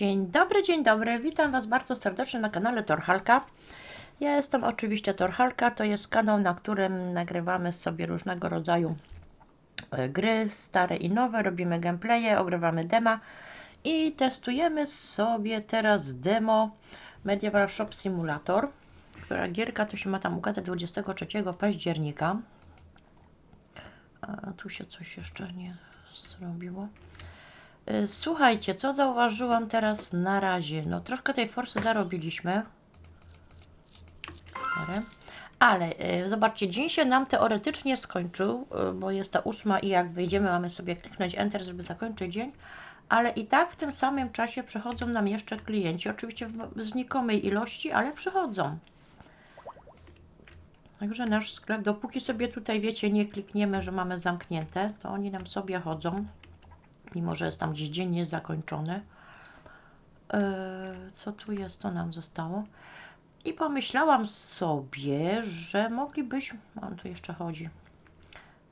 Dzień dobry, dzień dobry. Witam Was bardzo serdecznie na kanale Torhalka. Ja jestem oczywiście Torhalka. To jest kanał, na którym nagrywamy sobie różnego rodzaju e, gry, stare i nowe. Robimy gameplaye, ogrywamy dema i testujemy sobie teraz demo Medieval Shop Simulator, która gierka to się ma tam ukazać 23 października. A tu się coś jeszcze nie zrobiło. Y, Słuchajcie, co zauważyłam teraz na razie? No troszkę tej forsy zarobiliśmy. Ale y, zobaczcie, dzień się nam teoretycznie skończył, y, bo jest ta ósma i jak wyjdziemy, mamy sobie kliknąć Enter, żeby zakończyć dzień. Ale i tak w tym samym czasie przychodzą nam jeszcze klienci. Oczywiście w znikomej ilości, ale przychodzą. Także nasz sklep, dopóki sobie tutaj, wiecie, nie klikniemy, że mamy zamknięte, to oni nam sobie chodzą mimo że jest tam gdzieś dzień niezakończony. Eee, co tu jest, to nam zostało. I pomyślałam sobie, że moglibyśmy, on tu jeszcze chodzi,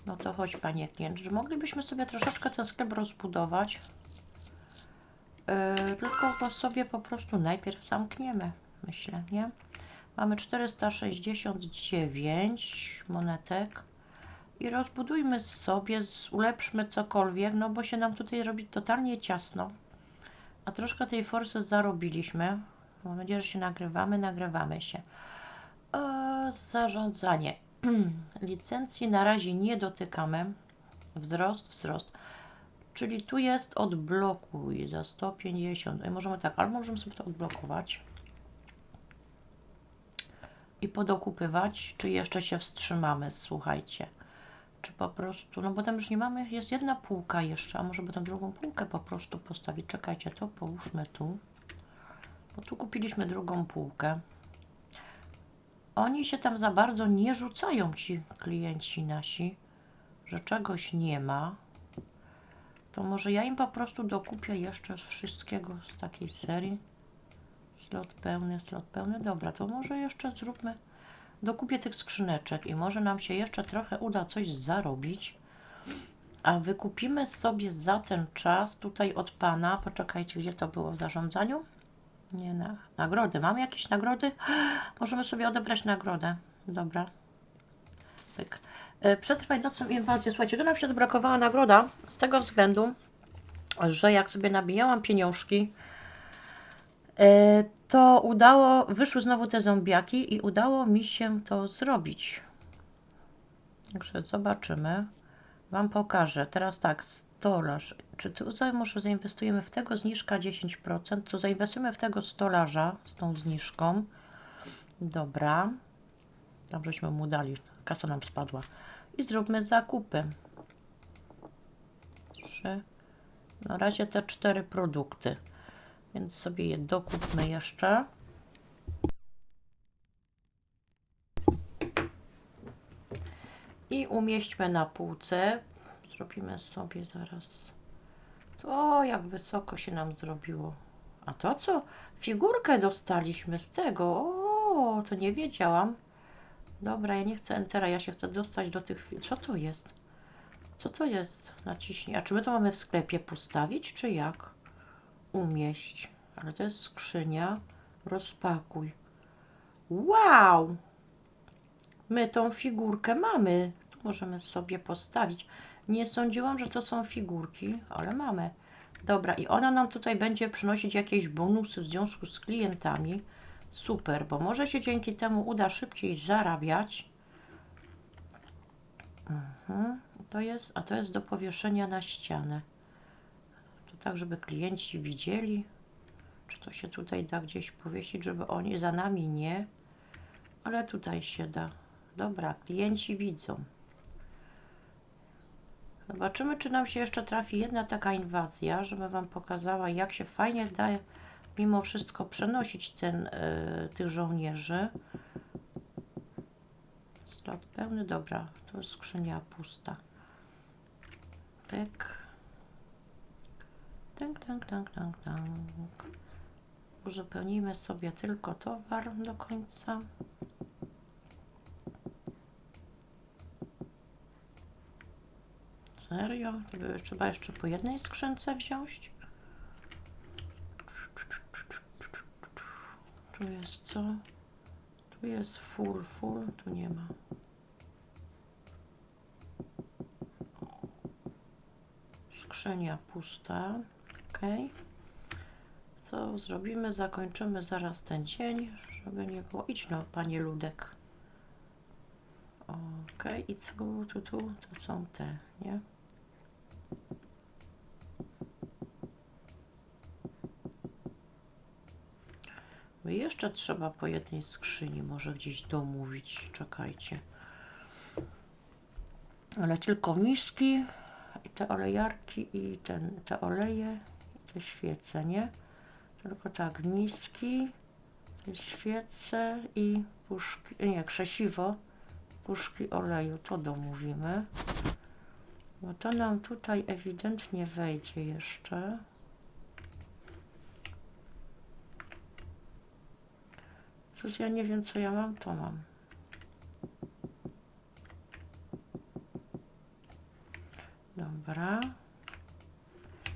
no to chodź panie klient, że moglibyśmy sobie troszeczkę ten sklep rozbudować, Eee, tylko go sobie po prostu najpierw zamkniemy, myślę, nie? Mamy 469 monetek i rozbudujmy sobie, ulepszmy cokolwiek, no bo się nam tutaj robi totalnie ciasno. A troszkę tej forsy zarobiliśmy. Mam nadzieję, że się nagrywamy, nagrywamy się. E, zarządzanie. Licencji na razie nie dotykamy. Wzrost, wzrost. Czyli tu jest odblokuj za 150. I możemy tak, albo możemy sobie to odblokować i podokupywać, czy jeszcze się wstrzymamy, słuchajcie. Czy po prostu, no bo tam już nie mamy, jest jedna półka jeszcze, a może by tą drugą półkę po prostu postawić. Czekajcie, to połóżmy tu, bo tu kupiliśmy drugą półkę. Oni się tam za bardzo nie rzucają, ci klienci nasi, że czegoś nie ma. To może ja im po prostu dokupię jeszcze wszystkiego z takiej serii. Slot pełny, slot pełny. Dobra, to może jeszcze zróbmy dokupię tych skrzyneczek i może nam się jeszcze trochę uda coś zarobić. A wykupimy sobie za ten czas tutaj od pana, poczekajcie, gdzie to było w zarządzaniu? Nie, na nagrody. Mamy jakieś nagrody? Możemy sobie odebrać nagrodę. Dobra. Pyk. E, Przetrwaj nocną inwazję. Słuchajcie, tu nam się odbrakowała nagroda z tego względu, że jak sobie nabijałam pieniążki, to udało, wyszły znowu te zombiaki i udało mi się to zrobić. Także zobaczymy. Wam pokażę. Teraz tak, stolarz. Czy tu za- może zainwestujemy w tego zniżka 10%? To zainwestujemy w tego stolarza z tą zniżką. Dobra. Dobrześmy mu dali. Kasa nam spadła. I zróbmy zakupy. Trzy. Na razie te cztery produkty. Więc sobie je dokupmy jeszcze. I umieśćmy na półce. Zrobimy sobie zaraz. O, jak wysoko się nam zrobiło. A to co? Figurkę dostaliśmy z tego. O, to nie wiedziałam. Dobra, ja nie chcę Entera, ja się chcę dostać do tych... Co to jest? Co to jest? Naciśnij. A czy my to mamy w sklepie postawić, czy jak? Umieść. Ale to jest skrzynia. Rozpakuj. Wow! My tą figurkę mamy. Tu możemy sobie postawić. Nie sądziłam, że to są figurki, ale mamy. Dobra, i ona nam tutaj będzie przynosić jakieś bonusy w związku z klientami. Super, bo może się dzięki temu uda szybciej zarabiać. Mhm. To jest, a to jest do powieszenia na ścianę. Tak, żeby klienci widzieli. Czy to się tutaj da gdzieś powiesić, żeby oni za nami nie. Ale tutaj się da. Dobra, klienci widzą. Zobaczymy, czy nam się jeszcze trafi jedna taka inwazja, żeby Wam pokazała, jak się fajnie da mimo wszystko przenosić ten, y, tych żołnierzy. Slot pełny, dobra, to jest skrzynia pusta. Pyk. Tank, tank, tank, tank, tank. Uzupełnijmy sobie tylko towar do końca. Serio? To trzeba jeszcze po jednej skrzynce wziąć? Tu jest co? Tu jest full, full, tu nie ma. Skrzynia pusta. Ok. Co zrobimy? Zakończymy zaraz ten dzień, żeby nie było. Idź no, panie Ludek. Ok, i tu, tu, tu, to są te, nie? Jeszcze trzeba po jednej skrzyni może gdzieś domówić. Czekajcie. Ale tylko miski, i te olejarki i ten, te oleje, świece, nie? Tylko tak, miski, te świece i puszki, nie, krzesiwo, puszki oleju, to domówimy. Bo to nam tutaj ewidentnie wejdzie jeszcze. Cóż, ja nie wiem, co ja mam, to mam. Dobra. Tam, tam, tam, tam, tam,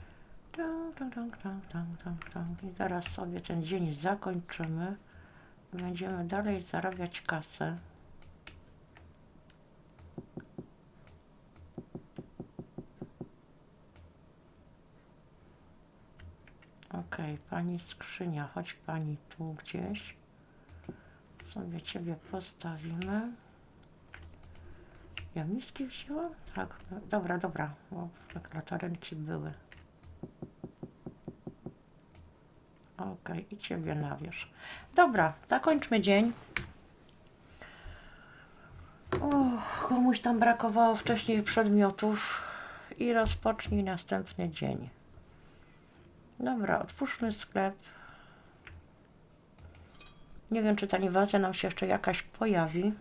tam, tam. I teraz sobie ten dzień zakończymy. Będziemy dalej zarabiać kasę. Okej, pani skrzynia, chodź pani tu gdzieś. Sobie ciebie postawimy. Ja miski wzięłam? Tak, no, dobra, dobra, bo tak latarenki były. Okej, i ciebie na. Dobra, zakończmy dzień. Uch, komuś tam brakowało wcześniej przedmiotów i rozpocznij następny dzień. Dobra, otwórzmy sklep. Nie wiem, czy ta inwazja nam się jeszcze jakaś pojawi.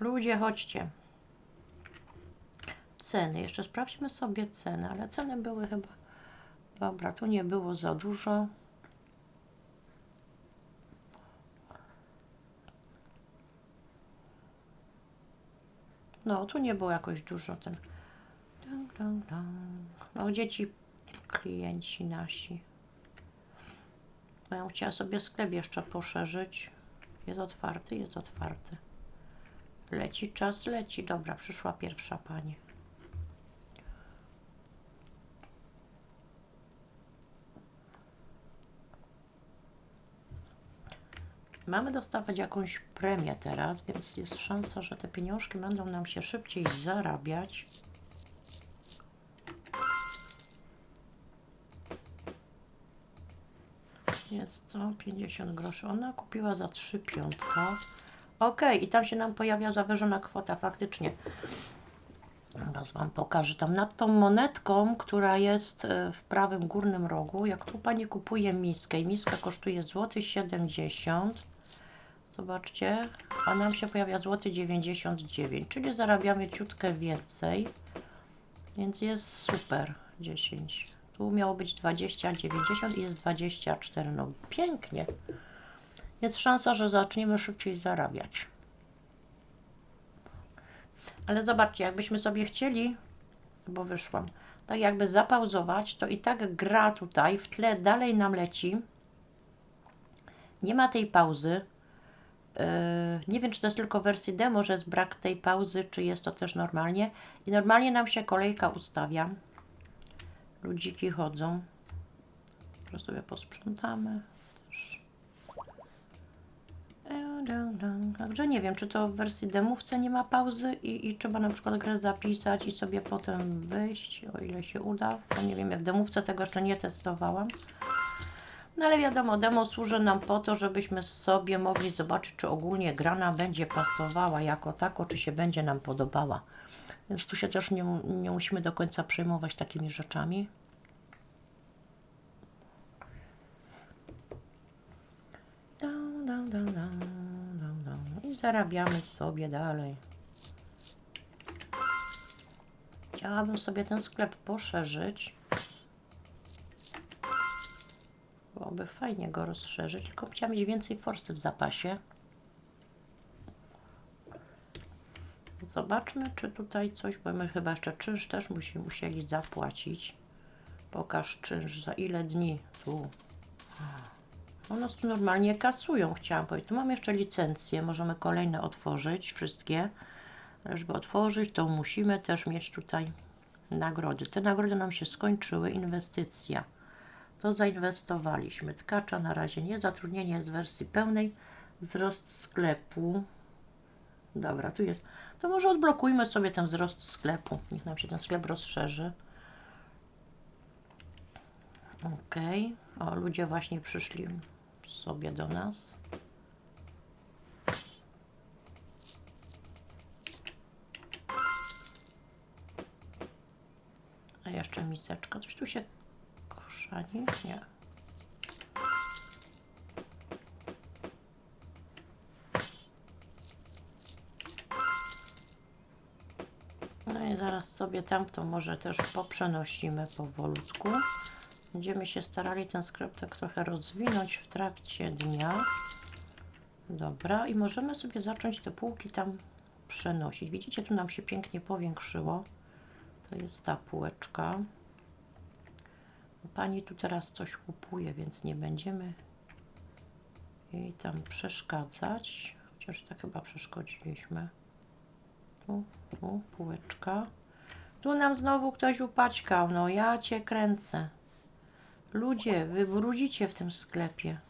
Ludzie, chodźcie. Ceny. Jeszcze sprawdźmy sobie ceny, ale ceny były chyba. Dobra, tu nie było za dużo. No, tu nie było jakoś dużo ten. No, gdzie ci klienci nasi? Bo ja chciała sobie sklep jeszcze poszerzyć. Jest otwarty, jest otwarty. Leci czas, leci. Dobra, przyszła pierwsza pani. Mamy dostawać jakąś premię teraz, więc jest szansa, że te pieniążki będą nam się szybciej zarabiać. Jest co? 50 groszy. Ona kupiła za 3 piątka. Ok, i tam się nam pojawia zawyżona kwota, faktycznie. Teraz Wam pokażę. Tam nad tą monetką, która jest e, w prawym górnym rogu, jak tu Pani kupuje miskę i miska kosztuje złoty 70 zobaczcie, a nam się pojawia złoty 99, czyli zarabiamy ciutkę więcej, więc jest super 10. Tu miało być 20, 90 i jest 24. No pięknie. Jest szansa, że zaczniemy szybciej zarabiać. Ale zobaczcie, jakbyśmy sobie chcieli, bo wyszłam, tak jakby zapauzować, to i tak gra tutaj, w tle dalej nam leci. Nie ma tej pauzy. Yy, nie wiem, czy to jest tylko wersji demo, że jest brak tej pauzy, czy jest to też normalnie. I normalnie nam się kolejka ustawia. Ludziki chodzą. Teraz sobie posprzątamy. Też. Także nie wiem, czy to w wersji demówce nie ma pauzy i, i trzeba na przykład grę zapisać i sobie potem wyjść, o ile się uda. Nie wiem, jak w demówce tego jeszcze nie testowałam. No ale wiadomo, demo służy nam po to, żebyśmy sobie mogli zobaczyć, czy ogólnie gra nam będzie pasowała jako tako, czy się będzie nam podobała. Więc tu się też nie, nie musimy do końca przejmować takimi rzeczami. Dam, dam, dam, dam. I zarabiamy sobie dalej. Chciałabym sobie ten sklep poszerzyć. Byłoby fajnie go rozszerzyć, tylko chciałam mieć więcej forsy w zapasie. Zobaczmy, czy tutaj coś, bo my chyba jeszcze czynsz też musi, musieli zapłacić. Pokaż czynsz, za ile dni tu. U nas tu normalnie kasują, chciałam powiedzieć. Tu mamy jeszcze licencje, możemy kolejne otworzyć, wszystkie. Żeby otworzyć, to musimy też mieć tutaj nagrody. Te nagrody nam się skończyły, inwestycja. To zainwestowaliśmy. Tkacza na razie nie, zatrudnienie jest w wersji pełnej, wzrost sklepu. Dobra, tu jest. To może odblokujmy sobie ten wzrost sklepu. Niech nam się ten sklep rozszerzy. Ok. O, ludzie właśnie przyszli sobie do nas. A jeszcze miseczka. Coś tu się krzani? Nie. No i zaraz sobie tamto może też poprzenosimy powolutku. Będziemy się starali ten sklep tak trochę rozwinąć w trakcie dnia. Dobra, i możemy sobie zacząć te półki tam przenosić. Widzicie, tu nam się pięknie powiększyło. To jest ta półeczka. Pani tu teraz coś kupuje, więc nie będziemy jej tam przeszkadzać. Chociaż tak chyba przeszkodziliśmy. Tu, tu, półeczka. Tu nam znowu ktoś upaćkał. No ja cię kręcę. Ludzie, wy brudzicie w tym sklepie.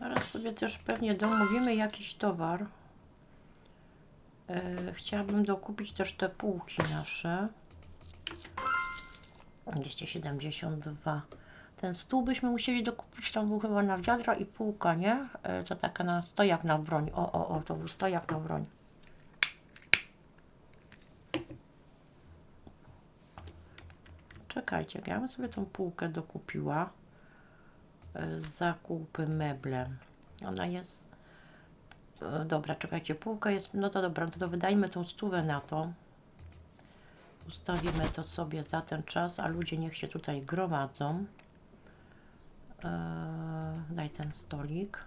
Zaraz sobie też pewnie domówimy jakiś towar. E, chciałabym dokupić też te półki nasze. 272. Ten stół byśmy musieli dokupić, tam był chyba na wiadra i półka, nie? E, to taka na stojak na broń. O, o, o, to był stojak na broń. Czekajcie, ja bym sobie tą półkę dokupiła. E, zakupy meble. Ona jest... E, dobra, czekajcie, półka jest... No to dobra, no to dajmy tą stówę na to. Ustawimy to sobie za ten czas, a ludzie niech się tutaj gromadzą. Eee, daj ten stolik.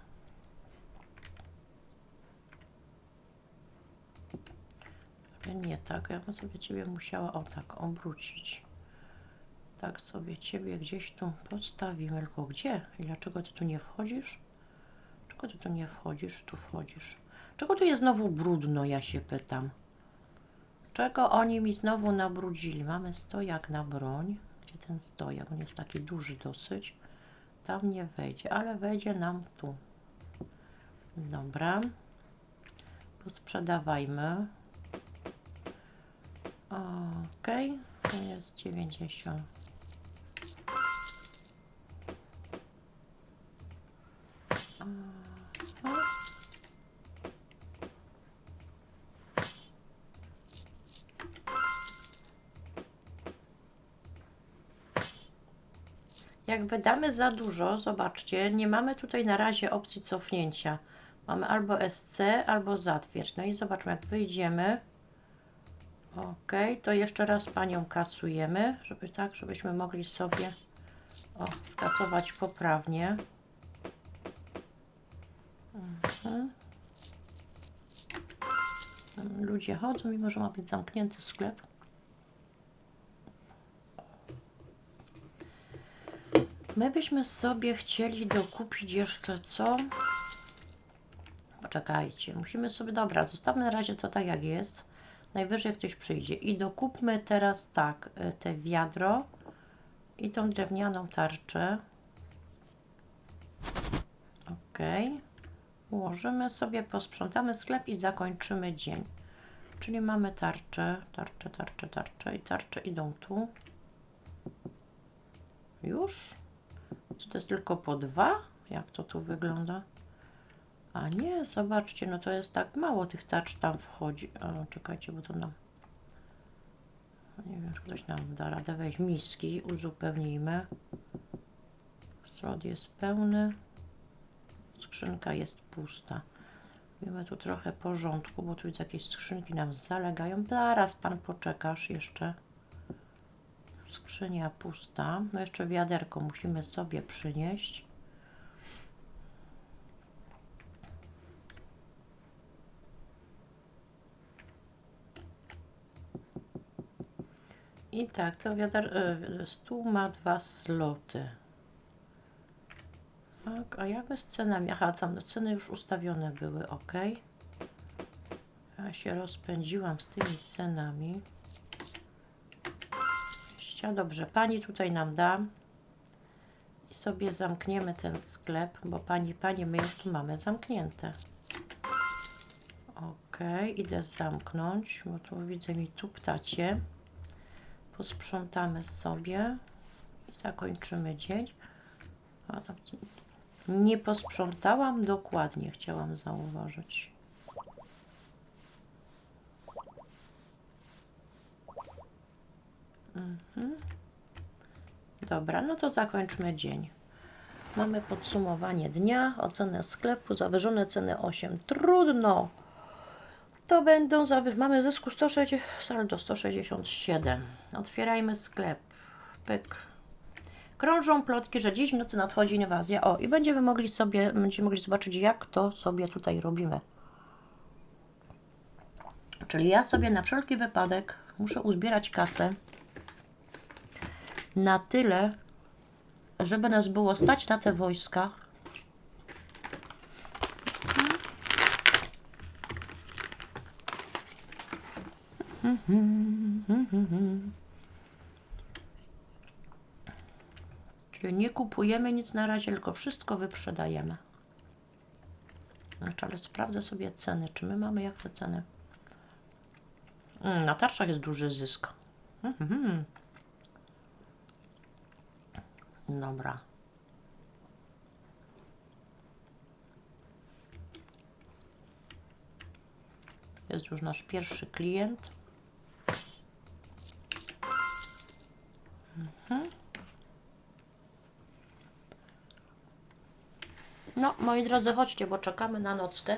Nie tak, ja bym sobie Ciebie musiała o tak obrócić. Tak sobie Ciebie gdzieś tu postawimy, tylko gdzie? I dlaczego Ty tu nie wchodzisz? Czego Ty tu nie wchodzisz? Tu wchodzisz. Czego tu jest znowu brudno, ja się pytam. Czego oni mi znowu nabrudzili? Mamy stojak na broń. Gdzie ten stojak? On jest taki duży dosyć. Tam nie wejdzie, ale wejdzie nam tu. Dobra. Posprzedawajmy. Ok. To jest 90. wydamy za dużo, zobaczcie, nie mamy tutaj na razie opcji cofnięcia. Mamy albo SC, albo zatwierdź. No i zobaczmy, jak wyjdziemy. Ok, to jeszcze raz panią kasujemy, żeby tak, żebyśmy mogli sobie o, skasować poprawnie. Ludzie chodzą, mimo że ma być zamknięty sklep. My byśmy sobie chcieli dokupić jeszcze co? Poczekajcie, musimy sobie, dobra, zostawmy na razie to tak jak jest. Najwyżej ktoś przyjdzie. I dokupmy teraz tak, y, te wiadro i tą drewnianą tarczę. Ok. Ułożymy sobie, posprzątamy sklep i zakończymy dzień. Czyli mamy tarczę, tarczę, tarczę, tarczę i tarcze idą tu. Już? To jest tylko po dwa? Jak to tu wygląda? A nie, zobaczcie, no to jest tak mało tych tarcz tam wchodzi. O, czekajcie, bo to nam... Nie wiem, czy ktoś nam da radę wejść. Miski uzupełnijmy. Strod jest pełny. Skrzynka jest pusta. Robimy tu trochę porządku, bo tu widzę jakieś skrzynki nam zalegają. Zaraz pan poczekasz jeszcze. Skrzynia pusta. No jeszcze wiaderko musimy sobie przynieść. I tak, to wiader, y, stół ma dwa sloty. Tak, a jak z cenami? Aha, tam ceny już ustawione były, ok. Ja się rozpędziłam z tymi cenami. Ścia, Dobrze, pani tutaj nam da. I sobie zamkniemy ten sklep, bo pani, panie, my już tu mamy zamknięte. Ok, idę zamknąć, bo tu widzę mi tu ptacie. Posprzątamy sobie i zakończymy dzień. Nie posprzątałam dokładnie, chciałam zauważyć. Mhm. Dobra, no to zakończmy dzień. Mamy podsumowanie dnia, ocenę sklepu, zawyżone ceny 8. Trudno. To będą zawy... Mamy zysku 160, saldo 167. Otwierajmy sklep. Pyk. Krążą plotki, że dziś nocy nadchodzi inwazja. O, i będziemy mogli sobie, będziemy mogli zobaczyć, jak to sobie tutaj robimy. Czyli ja sobie na wszelki wypadek muszę uzbierać kasę na tyle, żeby nas było stać na te wojska. Czyli nie kupujemy nic na razie, tylko wszystko wyprzedajemy. Znaczy, ale sprawdzę sobie ceny. Czy my mamy jak te ceny? Mm, na tarczach jest duży zysk. Mhm. Dobra. Jest już nasz pierwszy klient. Mhm. No, moi drodzy, chodźcie, bo czekamy na nockę.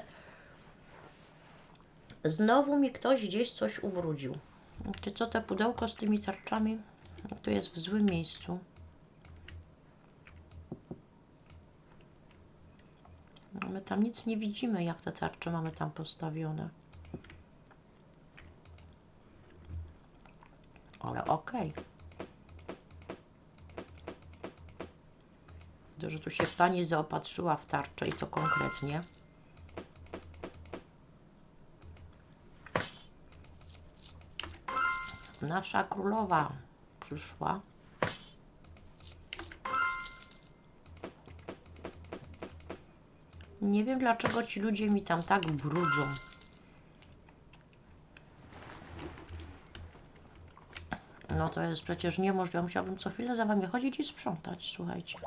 Znowu mi ktoś gdzieś coś ubrudził. Wiecie co, te pudełko z tymi tarczami to jest w złym miejscu. No, My tam nic nie widzimy, jak te tarcze mamy tam postawione. Ale okej. Widzę, że tu się pani zaopatrzyła w tarczę i to konkretnie. Nasza królowa przyszła. Nie wiem dlaczego ci ludzie mi tam tak brudzą. No to jest przecież niemożliwe. Musiałabym co chwilę za wami chodzić i sprzątać, słuchajcie.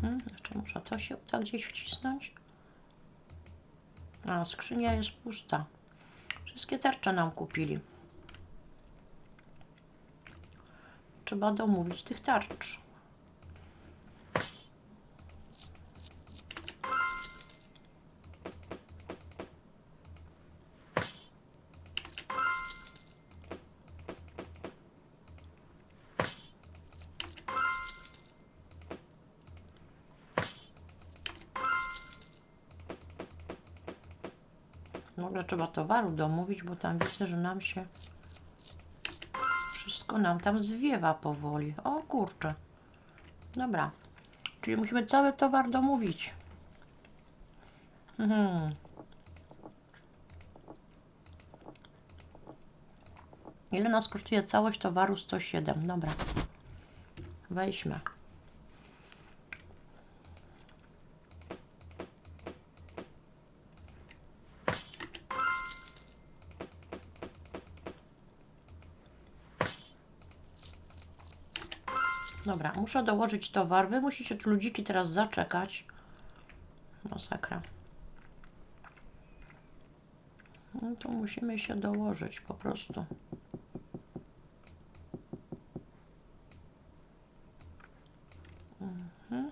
Hmm, jeszcze muszę to się uda gdzieś wcisnąć. A, skrzynia jest pusta. Wszystkie tarcze nam kupili. Trzeba domówić tych tarcz. Trzeba towaru domówić, bo tam widzę, że nam się wszystko nam tam zwiewa powoli. O kurczę. Dobra. Czyli musimy cały towar domówić. Mhm. Ile nas kosztuje całość towaru? 107. Dobra. Weźmy. Dobra, muszę dołożyć towar. Wy musicie tu ludziki teraz zaczekać. Masakra. No to musimy się dołożyć po prostu. Mhm.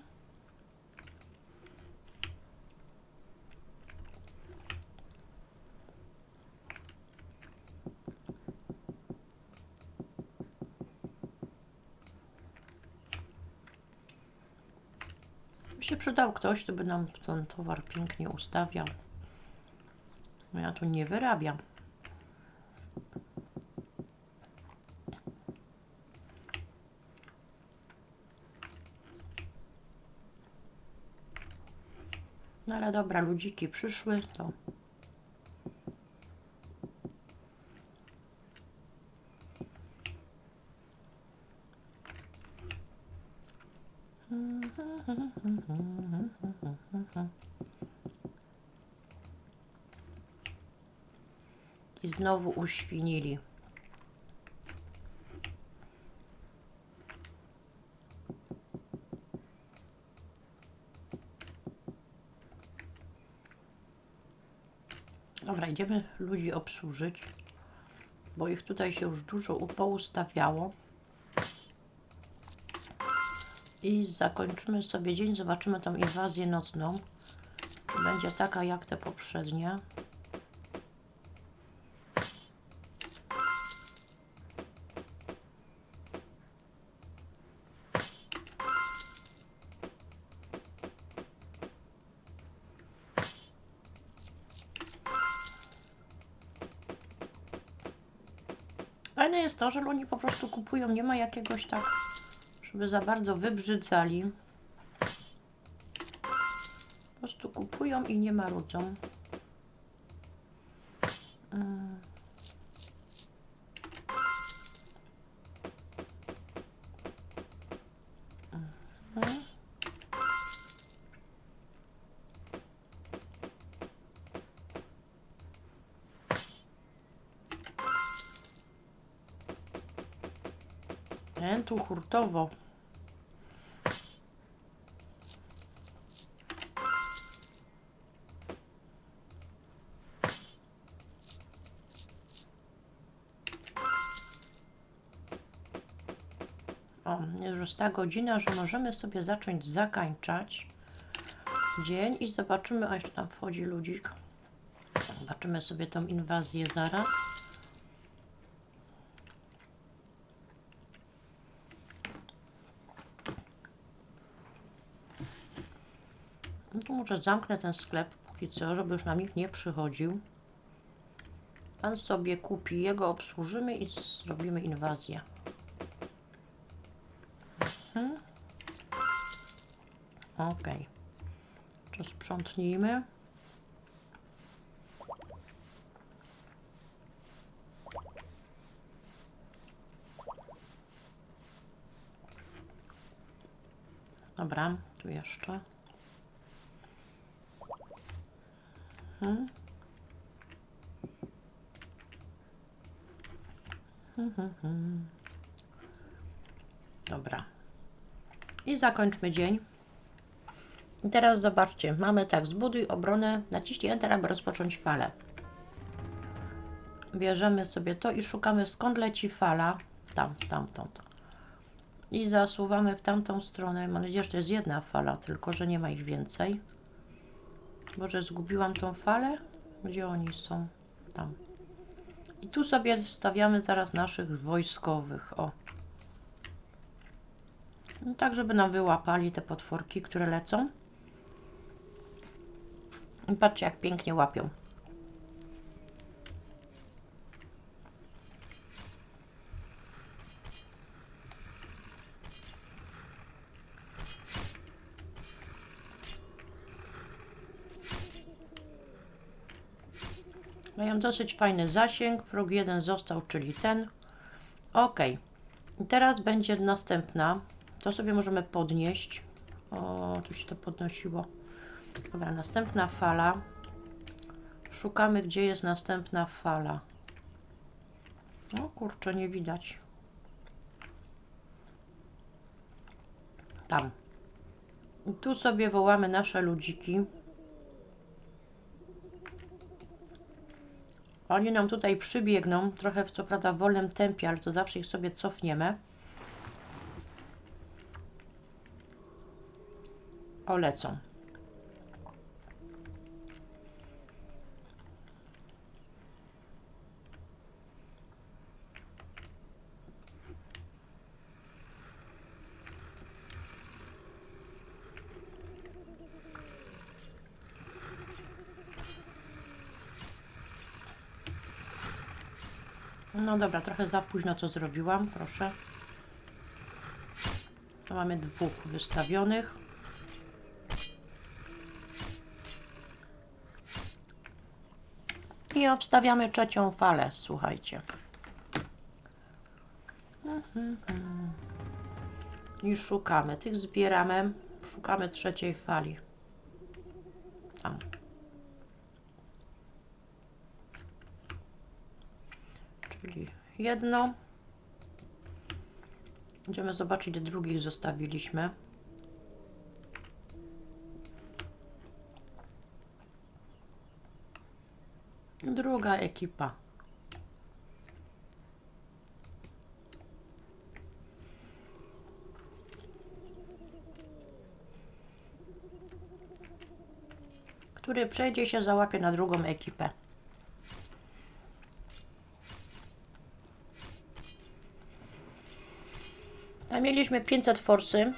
Przydał ktoś, kto by nam ten towar pięknie ustawiał. No ja tu nie wyrabiam. No ale dobra, ludziki przyszły, to i znowu uświnili. Dobra, idziemy ludzi obsłużyć, bo ich tutaj się już dużo u- poustawiało. I zakończymy sobie dzień, zobaczymy tą inwazję nocną. Będzie taka jak te poprzednie. Jest to, że oni po prostu kupują, nie ma jakiegoś tak, żeby za bardzo wybrzydzali. Po prostu kupują i nie marudzą. Mm. Mhm. Nie, tu hurtowo. O, jest już ta godzina, że możemy sobie zacząć zakańczać dzień i zobaczymy, a jeszcze tam wchodzi ludzik. Zobaczymy sobie tą inwazję zaraz. Może zamknę ten sklep póki co, żeby już nam nikt nie przychodził. Pan sobie kupi, jego obsłużymy i zrobimy inwazję. Mhm. Ok. To sprzątnijmy. Dobra, tu jeszcze. Dobra. I zakończmy dzień. I teraz zobaczcie, mamy tak, zbuduj obronę, naciśnij Enter, aby rozpocząć falę. Bierzemy sobie to i szukamy skąd leci fala, tam, stamtąd. I zasuwamy w tamtą stronę. Mam nadzieję, że to jest jedna fala, tylko że nie ma ich więcej. Może zgubiłam tą falę? Gdzie oni są? Tam. I tu sobie stawiamy zaraz naszych wojskowych. O. No, tak, żeby nam wyłapali te potworki, które lecą. I patrzcie, jak pięknie łapią. Dosyć fajny zasięg. Wróg jeden został, czyli ten. Ok. I teraz będzie następna. To sobie możemy podnieść. O, tu się to podnosiło. Dobra, następna fala. Szukamy, gdzie jest następna fala. O kurczę, nie widać. Tam. I tu sobie wołamy nasze ludziki. Oni nam tutaj przybiegną, trochę co prawda w wolnym tempie, ale to zawsze ich sobie cofniemy. O, lecą. No dobra, trochę za późno to zrobiłam, proszę. Tu mamy dwóch wystawionych. I obstawiamy trzecią falę, słuchajcie. I szukamy. Tych zbieramy. Szukamy trzeciej fali. Tam. Czyli jedno. Będziemy zobaczyć, ile drugich zostawiliśmy. Druga ekipa. Który przejdzie się załapie na drugą ekipę. A mieliśmy 500 forsy.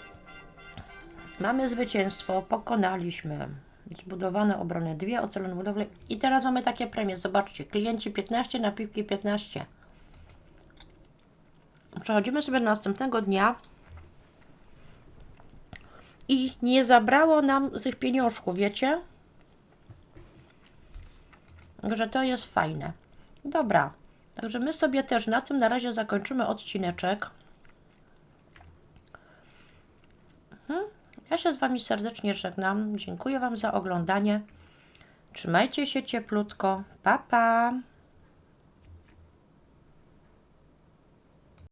Mamy zwycięstwo, pokonaliśmy. Zbudowane obrony, dwie ocalone budowle. I teraz mamy takie premie. Zobaczcie, klienci 15, napiwki 15. Przechodzimy sobie do następnego dnia. I nie zabrało nam z tych pieniążków, wiecie? Także to jest fajne. Dobra. Także my sobie też na tym na razie zakończymy odcineczek. Ja się z Wami serdecznie żegnam. Dziękuję Wam za oglądanie. Trzymajcie się cieplutko. Pa, pa!